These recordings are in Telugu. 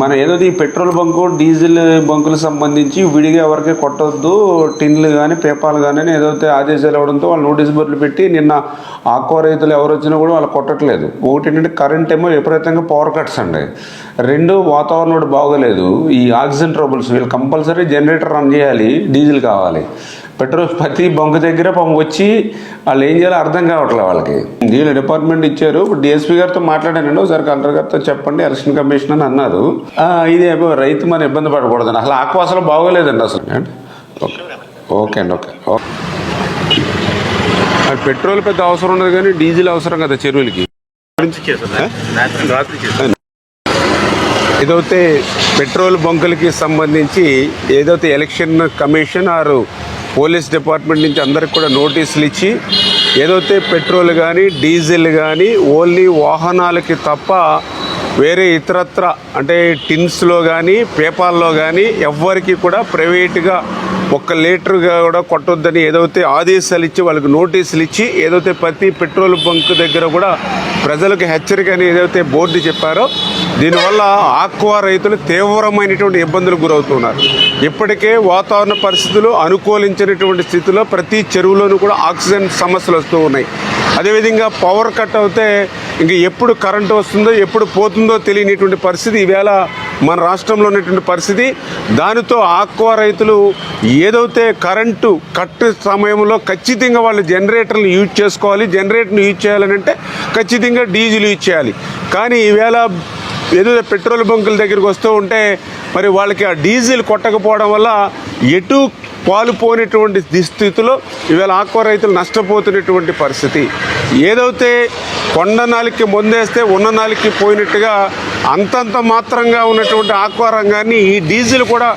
మన ఏదో ఈ పెట్రోల్ బంకు డీజిల్ బంకులకు సంబంధించి విడిగా ఎవరికి కొట్టొద్దు టిన్లు కానీ పేపాలు కానీ ఏదైతే ఆదేశాలు ఇవ్వడంతో వాళ్ళు నోటీస్ బోర్డులు పెట్టి నిన్న ఆక్వా రైతులు ఎవరు వచ్చినా కూడా వాళ్ళు కొట్టట్లేదు. ఒకటి ఏంటంటే కరెంట్ ఏమో విపరీతంగా పవర్ కట్స్ అండి. రెండు వాతావరణం కూడా బాగోలేదు. ఈ ఆక్సిజన్ ట్రబుల్స్ వీళ్ళు కంపల్సరీ జనరేటర్ రన్ చేయాలి డీజిల్ కావాలి. పెట్రోల్ ప్రతి బంక్ దగ్గర పాపం వచ్చి వాళ్ళు ఏం చేయాలో అర్థం కావట్లేదు వాళ్ళకి. వీళ్ళు డిపార్ట్మెంట్ ఇచ్చారు. డిఎస్పీ గారితో మాట్లాడానండి. ఒకసారి కలెక్టర్ గారితో చెప్పండి. ఎలక్షన్ కమిషన్ అని అన్నారు. ఇది రైతు మన ఇబ్బంది పడకూడదండి అసలు ఆక్వా అసలు బాగోలేదండి అసలు? ఓకే. ఓకే అండి ఓకే. ఓకే పెట్రోల్ పెద్ద అవసరం ఉండదు కానీ డీజిల్ అవసరం కదా చెరువులకి. ఏదైతే పెట్రోల్ బంకులకి సంబంధించి ఏదైతే ఎలక్షన్ కమిషన్ ఆరు పోలీస్ డిపార్ట్మెంట్ నుంచి అందరికి కూడా నోటీసులు ఇచ్చి ఏదైతే పెట్రోల్ కానీ డీజిల్ కానీ ఓన్లీ వాహనాలకి తప్ప వేరే ఇతరత్ర అంటే టిన్స్లో కానీ పేపాల్లో కానీ ఎవ్వరికి కూడా ప్రైవేట్గా ఒక్క లీటర్గా కూడా కొట్టొద్దని ఏదైతే ఆదేశాలు ఇచ్చి వాళ్ళకి నోటీసులు ఇచ్చి ఏదైతే ప్రతి పెట్రోల్ బంక్ దగ్గర కూడా ప్రజలకు హెచ్చరిక అని ఏదైతే బోర్డు చెప్పారో దీనివల్ల ఆక్వా రైతులు తీవ్రమైనటువంటి ఇబ్బందులకు గురవుతున్నారు. ఇప్పటికే వాతావరణ పరిస్థితులు అనుకూలించినటువంటి స్థితిలో ప్రతి చెరువులోనూ కూడా ఆక్సిజన్ సమస్యలు వస్తూ ఉన్నాయి. అదేవిధంగా పవర్ కట్ అవుతే ఇంక ఎప్పుడు కరెంటు వస్తుందో ఎప్పుడు పోతుందో తెలియనిటువంటి పరిస్థితి ఈవేళ మన రాష్ట్రంలో ఉన్నటువంటి పరిస్థితి. దానితో ఆక్వా రైతులు ఏదైతే కరెంటు కట్ సమయంలో ఖచ్చితంగా వాళ్ళు జనరేటర్లు యూజ్ చేసుకోవాలి జనరేటర్ని యూజ్ చేయాలని అంటే ఖచ్చితంగా డీజిల్ యూజ్ చేయాలి. కానీ ఈవేళ ఏదో పెట్రోల్ బంకుల దగ్గరికి వస్తూ ఉంటే మరి వాళ్ళకి ఆ డీజిల్ కొట్టకపోవడం వల్ల ఎటు పాలుపోయినటువంటి స్థితిలో ఇవాళ ఆక్వా రైతులు నష్టపోతున్నటువంటి పరిస్థితి. ఏదైతే కొండ నాలికి ముందేస్తే ఉన్న నాలికి పోయినట్టుగా అంతంత మాత్రంగా ఉన్నటువంటి ఆక్వా రంగాన్ని ఈ డీజిల్ కూడా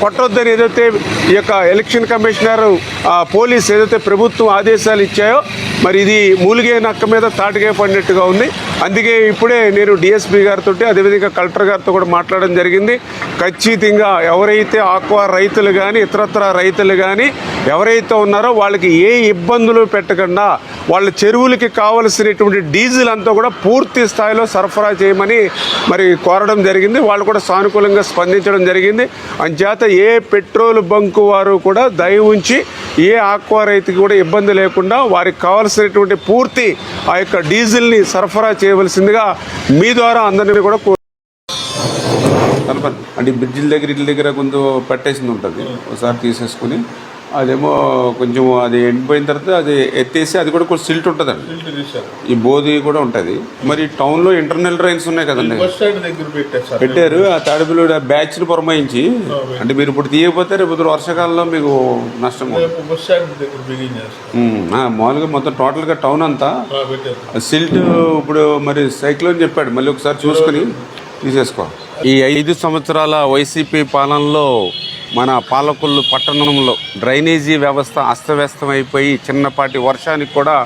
కొట్టొద్దని ఏదైతే ఈ యొక్క ఎలక్షన్ కమిషనర్ ఆ, పోలీస్ ఏదైతే ప్రభుత్వం ఆదేశాలు ఇచ్చాయో మరి ఇది మూలిగే నక్క మీద తాటికే పడినట్టుగా ఉంది. అందుకే ఇప్పుడే నేను డిఎస్పీ గారితో అదేవిధంగా కలెక్టర్ గారితో కూడా మాట్లాడడం జరిగింది. ఖచ్చితంగా ఎవరైతే ఆక్వా రైతులు కానీ ఇతరత్ర రైతులు కానీ ఎవరైతే ఉన్నారో వాళ్ళకి ఏ ఇబ్బందులు పెట్టకుండా వాళ్ళ చెరువులకి కావలసినటువంటి డీజిల్ అంతా కూడా పూర్తి స్థాయిలో సరఫరా చేయమని మరి కోరడం జరిగింది. వాళ్ళు కూడా సానుకూలంగా స్పందించడం జరిగింది. అంచేత ఏ పెట్రోల్ బంకు వారు కూడా దయ ఉంచి ఏ ఆక్వా రైతుకి కూడా ఇబ్బంది లేకుండా వారికి కావలసినటువంటి పూర్తి ఆ యొక్క డీజిల్ని సరఫరా చేయవలసిందిగా మీ ద్వారా అందరినీ కూడా కో- కలపండి అంటే బ్రిడ్జిల దగ్గర ఇళ్ళ దగ్గర కొంచెం పట్టేసింది ఉంటుంది. ఒకసారి తీసేసుకుని అదేమో కొంచెం అది ఎండిపోయిన తర్వాత అది ఎత్తేసి అది కూడా కొంచెం సిల్ట్ ఉంటుందండి. ఈ బోధి కూడా ఉంటుంది. మరి టౌన్లో ఇంటర్నల్ డ్రైన్స్ ఉన్నాయి కదండి. పెట్టారు ఆ తాడిపిల్లి బ్యాచ్ని పురమాయించి అంటే మీరు ఇప్పుడు తీయకపోతే రేపు వర్షాకాలంలో మీకు నష్టం మామూలుగా మొత్తం టోటల్గా టౌన్ అంతా సిల్ట్ ఇప్పుడు మరి సైక్లోన్ చెప్పాడు. మళ్ళీ ఒకసారి చూసుకుని తీసేసుకో. ఈ ఐదు సంవత్సరాల వైసీపీ పాలనలో మన పాలకొల్లు పట్టణంలో డ్రైనేజీ వ్యవస్థ అస్తవ్యస్తమైపోయి చిన్నపాటి వర్షానికి కూడా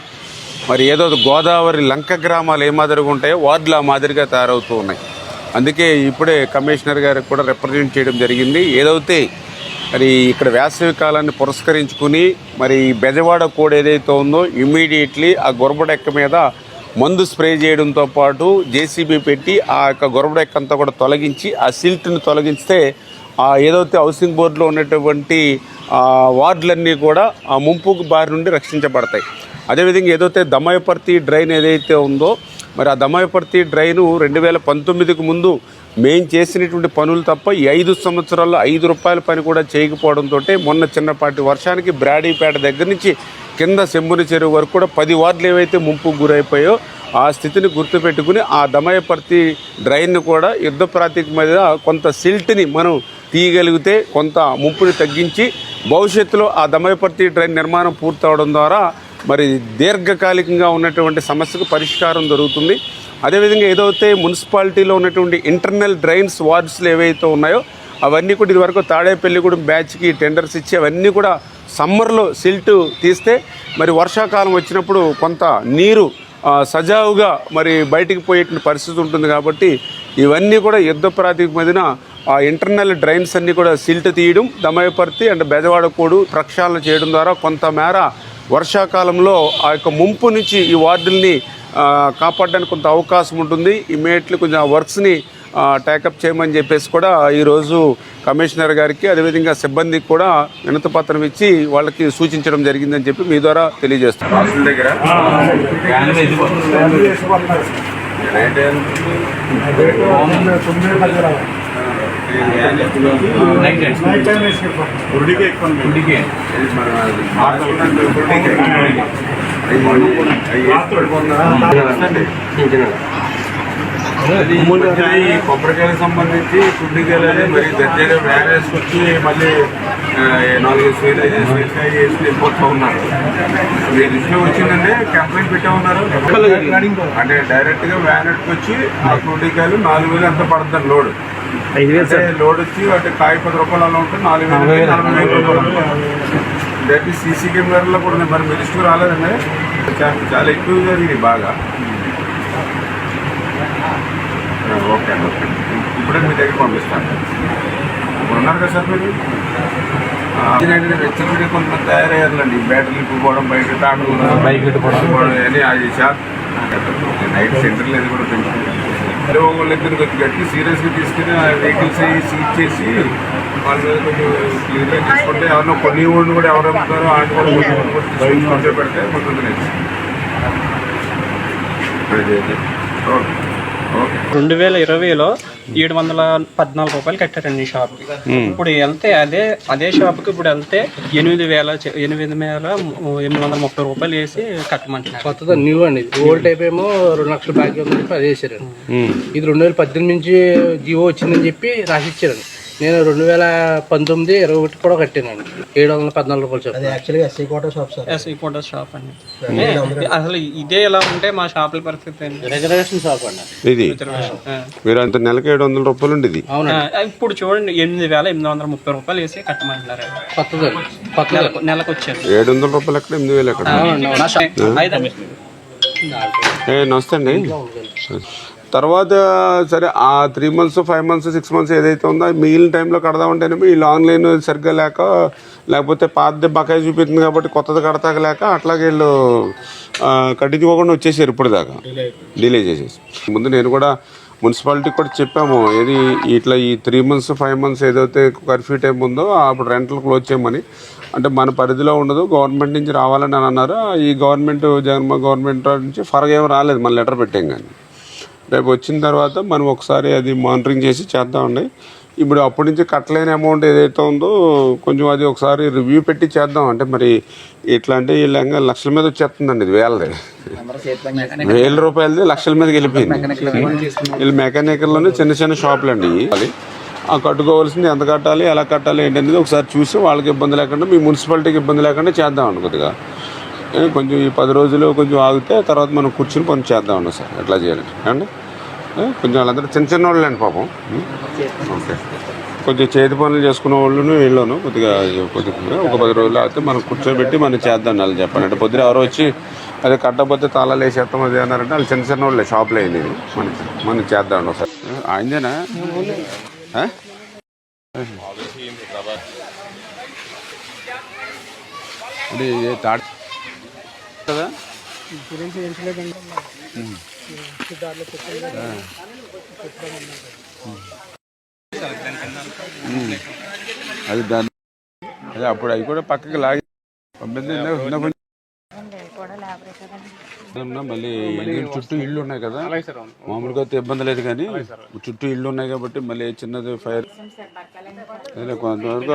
మరి ఏదో గోదావరి లంక గ్రామాలు ఏ మాదిరిగా ఉంటాయో వార్డులు ఆ మాదిరిగా తయారవుతూ ఉన్నాయి. అందుకే ఇప్పుడే కమిషనర్ గారికి కూడా రిప్రజెంట్ చేయడం జరిగింది. ఏదైతే మరి ఇక్కడ వేసవి కాలాన్ని పురస్కరించుకుని మరి బెజవాడ కోడ్ ఏదైతే ఉందో ఇమీడియట్లీ ఆ గొరబడెక్క మీద మందు స్ప్రే చేయడంతో పాటు జేసీబీ పెట్టి ఆ యొక్క గొరబడెక్కంతా కూడా తొలగించి ఆ సిల్ట్ని తొలగిస్తే ఏదైతే హౌసింగ్ బోర్డులో ఉన్నటువంటి వార్డులన్నీ కూడా ఆ ముంపుకు బారి నుండి రక్షించబడతాయి. అదేవిధంగా ఏదైతే దమయపర్తి డ్రైన్ ఏదైతే ఉందో మరి ఆ దమయపర్తి డ్రైను రెండు వేల పంతొమ్మిదికి ముందు మేము చేసినటువంటి పనులు తప్ప ఈ ఐదు సంవత్సరాల్లో ఐదు రూపాయల పని కూడా చేయకపోవడంతో మొన్న చిన్నపాటి వర్షానికి బ్రాడీపేట దగ్గర నుంచి కింద శంభుని చెరువు వరకు కూడా పది వార్డులు ఏవైతే ముంపుకు గురైపోయో ఆ స్థితిని గుర్తుపెట్టుకుని ఆ దమయపర్తి డ్రైన్ను కూడా యుద్ధ ప్రాతిక మీద కొంత సిల్ట్ని మనం తీయగలిగితే కొంత ముప్పుని తగ్గించి భవిష్యత్తులో ఆ దమయపర్తి డ్రైన్ నిర్మాణం పూర్తవడం ద్వారా మరి దీర్ఘకాలికంగా ఉన్నటువంటి సమస్యకు పరిష్కారం దొరుకుతుంది. అదేవిధంగా ఏదైతే మున్సిపాలిటీలో ఉన్నటువంటి ఇంటర్నల్ డ్రైన్స్ వార్డ్స్లు ఏవైతే ఉన్నాయో అవన్నీ కూడా ఇదివరకు తాడేపల్లిగూడెం బ్యాచ్కి టెండర్స్ ఇచ్చి అవన్నీ కూడా సమ్మర్లో సిల్ట్ తీస్తే మరి వర్షాకాలం వచ్చినప్పుడు కొంత నీరు సజావుగా మరి బయటికి పోయేటువంటి పరిస్థితి ఉంటుంది కాబట్టి ఇవన్నీ కూడా యుద్ధ ప్రాతిపదికన ఆ ఇంటర్నల్ డ్రైన్స్ అన్నీ కూడా సిల్ట్ తీయడం దమయపర్తి అండ్ బెజవాడ కోడు ప్రక్షాళన చేయడం ద్వారా కొంతమేర వర్షాకాలంలో ఆ యొక్క ముంపు నుంచి ఈ వార్డుల్ని కాపాడడానికి కొంత అవకాశం ఉంటుంది. ఇమీడియట్లీ కొంచెం ఆ వర్క్స్ని టేకప్ చేయమని చెప్పేసి కూడా ఈరోజు కమిషనర్ గారికి అదేవిధంగా సిబ్బందికి కూడా వినతి పత్రం ఇచ్చి వాళ్ళకి సూచించడం జరిగిందని చెప్పి మీ ద్వారా తెలియజేస్తున్నాం దగ్గర? ఈ కొబ్బరికాయలకు సంబంధించి చుండికాయలు అనేది మరి దగ్గర వ్యాన్ వేసుకొచ్చి మళ్ళీ నాలుగు వేలు వేసి వెళ్ళిపోతూ ఉన్నారు. మీ దృష్టిలో వచ్చిందంటే కంప్లైంట్ పెట్టే ఉన్నారు. అంటే డైరెక్ట్గా వ్యాన్ ఎట్టుకొచ్చి ఆ చుండికాయలు నాలుగు వేలు ఎంత పడుతుంది లోడ్. అంటే లోడ్ వచ్చి అంటే కాయ పది రూపాయలు అలా ఉంటే నాలుగు వేలు నలభై వేలు. రూపాయలు డైరెక్ట్ సీసీ కెమెరాలో కూడా. మరి మీ దృష్టికి రాలేదండి. చాలా- చాలా ఎక్కువ జరిగింది బాగా. ఓకే అండి ఓకే ఇప్పుడే మీ దగ్గర పంపిస్తాను. ఇప్పుడు ఉన్నారు కదా సార్ మీరు? వెచ్చబడి కొంతమంది తయారయ్యారులండి. బ్యాటరీలు ఇప్పుకోవడం బయట టాటలు బైక్ అని అది షాప్. నైట్ సెంటర్లు అది కూడా పెంచుకుంటారు అరే ఒకళ్ళు ఇద్దరు కొంచెం గట్టి సీరియస్గా తీసుకుని ఆ వెహికల్స్ సీజ్ చేసి వాళ్ళ మీద కొంచెం క్లియర్గా తీసుకుంటే ఎవరినో కొన్ని ఊళ్ళు కూడా ఎవరు అమ్ముతారో ఆట కూడా అదే అదే. Okay okay. రెండు వేల ఇరవైలో ఏడు వందల పద్నాలుగు రూపాయలు కట్టారండి ఈ షాప్కి ఇప్పుడు వెళ్తే అదే అదే షాప్కి ఇప్పుడు వెళ్తే ఎనిమిది వేల ఎనిమిది వేల ఎనిమిది వందల ముప్పై రూపాయలు వేసి కట్టమంటున్నారు. కొత్తది న్యూ అండి. ఇది ఓల్డ్ టైప్ ఏమో రెండు లక్షల బ్యాగ్ అది వేసారండి. ఇది రెండు వేల పద్దెనిమిది నుంచి జియో వచ్చిందని చెప్పి రాసిచ్చారండి. నేను రెండు వేల పంతొమ్మిది ఇరవై ఒకటి కూడా కట్టానండి. ఏడు వందల పద్నాలుగు రూపాయలు చెప్పి ఎస్సీ కోట shop sir SE photo shop అండి. అసలు ఇదే ఎలా ఉంటే మా షాపుల పరిస్థితి ఏంటి? రిజర్వేషన్ షాప్ అండి. ఇది. మీరు అంత నెలకి ఏడు వందల రూపాయలు ఉండేది. ఆ, ఇప్పుడు చూడండి ఎనిమిది వేల ఎనిమిది వందల ముప్పై రూపాయలు వేసి కట్టమంటున్నారు. కొత్తదండి కొత్తది నెలకు వచ్చారు. ఏడు వందల రూపాయలు ఎక్కడ ఎనిమిది వేలు ఎక్కడ? నమస్తే అండి. తర్వాత సరే ఆ three months five months six months ఏదైతే ఉందో మిగిలిన టైంలో కడదామంటేనే వీళ్ళు ఆన్లైన్ సరిగ్గా లేక లేకపోతే పాతది బకాయి చూపిస్తుంది కాబట్టి కొత్తది కడతాక లేక అట్లాగే వీళ్ళు కట్టించుకోకుండా వచ్చేసారు ఇప్పుడు దాకా డిలే చేసేసి. ముందు నేను కూడా మున్సిపాలిటీకి కూడా చెప్పాము ఏది ఇట్లా ఈ త్రీ మంత్స్ ఫైవ్ మంత్స్ ఏదైతే కర్ఫ్యూ టైం ఉందో అప్పుడు రెంట్లు క్లోజ్ చేయమని. అంటే మన పరిధిలో ఉండదు గవర్నమెంట్ నుంచి రావాలని అని అన్నారు. ఈ గవర్నమెంట్ జగన్మోహన్ గవర్నమెంట్ నుంచి ఫరగా ఏం రాలేదు మన లెటర్ పెట్టాం కానీ. రేపు వచ్చిన తర్వాత మనం ఒకసారి అది మానిటరింగ్ చేసి చేద్దామండి. ఇప్పుడు అప్పటి నుంచి కట్టలేని అమౌంట్ ఏదైతే ఉందో కొంచెం అది ఒకసారి రివ్యూ పెట్టి చేద్దాం. అంటే మరి ఇట్లా అంటే లక్షల మీద వచ్చేస్తుందండి ఇది వేలది. వేల రూపాయలది లక్షల మీదకి వెళ్ళిపోయింది. వీళ్ళు మెకానికల్లోనే చిన్న చిన్న షాపులు అండి అది ఆ కట్టుకోవాల్సింది ఎంత కట్టాలి ఎలా కట్టాలి ఏంటనేది ఒకసారి చూసి వాళ్ళకి ఇబ్బంది లేకుండా మీ మున్సిపాలిటీకి ఇబ్బంది లేకుండా చేద్దాం కొద్దిగా. కొంచెం ఈ పది రోజులు కొంచెం ఆగితే తర్వాత మనం కూర్చుని పని చేద్దామండి సార్. ఎట్లా చేయాలి? అండి కొంచెం వాళ్ళందరూ చిన్న చిన్న వాళ్ళు అండి పాపం? ఓకే. కొంచెం చేతి పనులు చేసుకునే వాళ్ళను వీళ్ళను కొద్దిగా కొద్దిగా ఒక పది రోజులు అయితే మనం కూర్చోబెట్టి మనం చేద్దాం వాళ్ళు చెప్పండి. అంటే పొద్దున ఎవరో వచ్చి అదే కట్టకపోతే తాళాలు వేసేస్తాం అది అన్నారంటే వాళ్ళు చిన్న చిన్న వాళ్ళే షాప్లో అయింది మనం మనం చేద్దాం ఒకసారి ఏ, ఆయనదేనా? ఇది తాడు అది దాని అదే అప్పుడు అవి కూడా పక్కకి లాగి పంపింది ఉన్న కొంచెం ఉన్నా మళ్ళీ ఇల్లు చుట్టూ ఇళ్ళు ఉన్నాయి కదా. మామూలుగా అయితే ఇబ్బంది లేదు కానీ చుట్టూ ఇళ్ళు ఉన్నాయి కాబట్టి మళ్ళీ చిన్నది ఫైర్. కొంతవరకు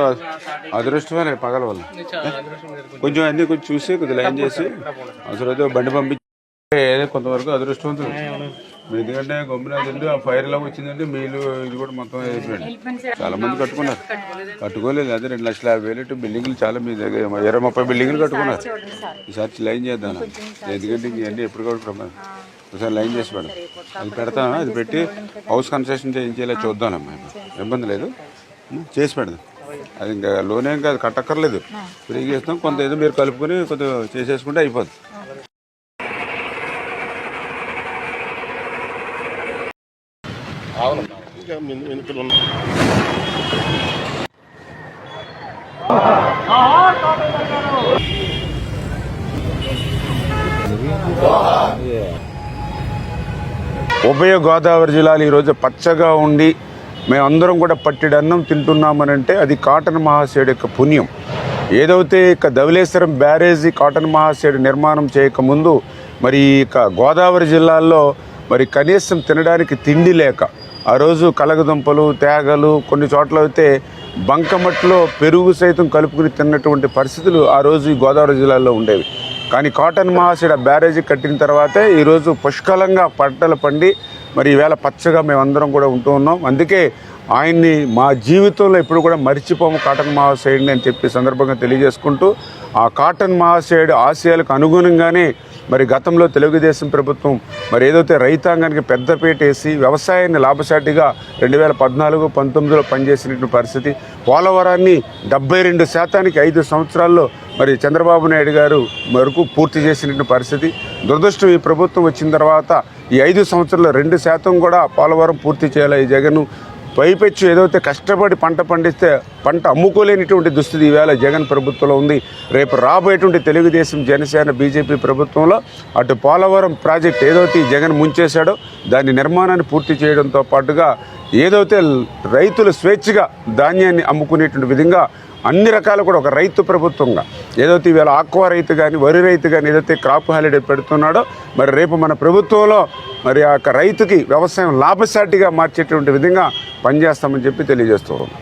అదృష్టమే పగల వల్ల. కొంచెం అన్ని కొంచెం చూసి కొద్దిగా లైన్ చేసి అవసరమైతే బండి పంపించి ఏదో కొంతవరకు అదృష్టవంతులు ఎందుకంటే గొమ్మినాథుండి ఆ ఫైర్ ఎలా వచ్చిందంటే మీరు ఇది కూడా మొత్తం అయిపోయింది. చాలా మంది కట్టుకున్నారు. కట్టుకోలేదు. అదే రెండు లక్షల యాభై వేలు బిల్డింగ్లు చాలా మీ దగ్గర ఇరవై ముప్పై బిల్డింగ్లు కట్టుకున్నారు. ఈసారి లైన్ చేద్దాం ఎందుకంటే ఇవన్నీ ఎప్పుడు కూడా ఒకసారి లైన్ చేసి పెడదాం. అది పెడతాను. అది పెట్టి హౌస్ కన్స్ట్రక్షన్ చేయించేలా చూద్దామమ్మా ఇబ్బంది లేదు. చేసి పెడదాం. అది ఇంకా లోన్ ఏం కాదు కట్టక్కర్లేదు. ఫ్రీగా ఇస్తాం కొంత ఏదో మీరు కలుపుకొని కొద్దిగా చేసేసుకుంటే అయిపోతుంది ఉభయ గోదావరి జిల్లాలు ఈరోజు పచ్చగా ఉండి మేమందరం కూడా పట్టిడి అన్నం తింటున్నామనంటే అది కాటన్ మహాశయుడు యొక్క పుణ్యం. ఏదైతే ఇక ధవలేశ్వరం బ్యారేజీ కాటన్ మహాశయుడు నిర్మాణం చేయకముందు మరి ఇక గోదావరి జిల్లాల్లో మరి కనీసం తినడానికి తిండి లేక ఆ రోజు కలగదుంపలు తేగలు కొన్ని చోట్ల అయితే బంకమట్లో పెరుగు సైతం కలుపుకుని తిన్నటువంటి పరిస్థితులు ఆ రోజు ఈ గోదావరి జిల్లాలో ఉండేవి. కానీ కాటన్ మహాశిడ బ్యారేజీ కట్టిన తర్వాతే ఈరోజు పుష్కలంగా పంటలు పండి మరి ఈవేళ పచ్చగా మేమందరం కూడా ఉంటూ ఉన్నాం. అందుకే ఆయన్ని మా జీవితంలో ఎప్పుడు కూడా మర్చిపోము కాటన్ మహాశయుడిని అని చెప్పి సందర్భంగా తెలియజేసుకుంటూ ఆ కాటన్ మహాశయుడు ఆశయాలకు అనుగుణంగానే మరి గతంలో తెలుగుదేశం ప్రభుత్వం మరి ఏదైతే రైతాంగానికి పెద్దపీట వేసి వ్యవసాయాన్ని లాభసాటిగా రెండు వేల పద్నాలుగు పంతొమ్మిదిలో పనిచేసినటువంటి పరిస్థితి పోలవరాన్ని డెబ్బై రెండు శాతానికి ఐదు సంవత్సరాల్లో మరి చంద్రబాబు నాయుడు గారు వరకు పూర్తి చేసినటువంటి పరిస్థితి. దురదృష్టం ఈ ప్రభుత్వం వచ్చిన తర్వాత ఈ ఐదు సంవత్సరాల్లో రెండు శాతం కూడా పోలవరం పూర్తి చేయాలి. ఈ జగన్ పైపెచ్చు ఏదైతే కష్టపడి పంట పండిస్తే పంట అమ్ముకోలేనిటువంటి దుస్థితి ఈవేళ జగన్ ప్రభుత్వంలో ఉంది. రేపు రాబోయేటువంటి తెలుగుదేశం జనసేన బీజేపీ ప్రభుత్వంలో అటు పోలవరం ప్రాజెక్ట్ ఏదైతే జగన్ ముంచేశాడో దాని నిర్మాణాన్ని పూర్తి చేయడంతో పాటుగా ఏదైతే రైతులు స్వేచ్ఛగా ధాన్యాన్ని అమ్ముకునేటువంటి విధంగా అన్ని రకాలు కూడా ఒక రైతు ప్రభుత్వంగా. ఏదైతే ఇవాళ ఆక్వా రైతు కానీ వరి రైతు కానీ ఏదైతే క్రాప్ హాలిడే పెడుతున్నాడో మరి రేపు మన ప్రభుత్వంలో మరి ఆ యొక్క రైతుకి వ్యవసాయం లాభసాటిగా మార్చేటువంటి విధంగా పనిచేస్తామని చెప్పి తెలియజేస్తూ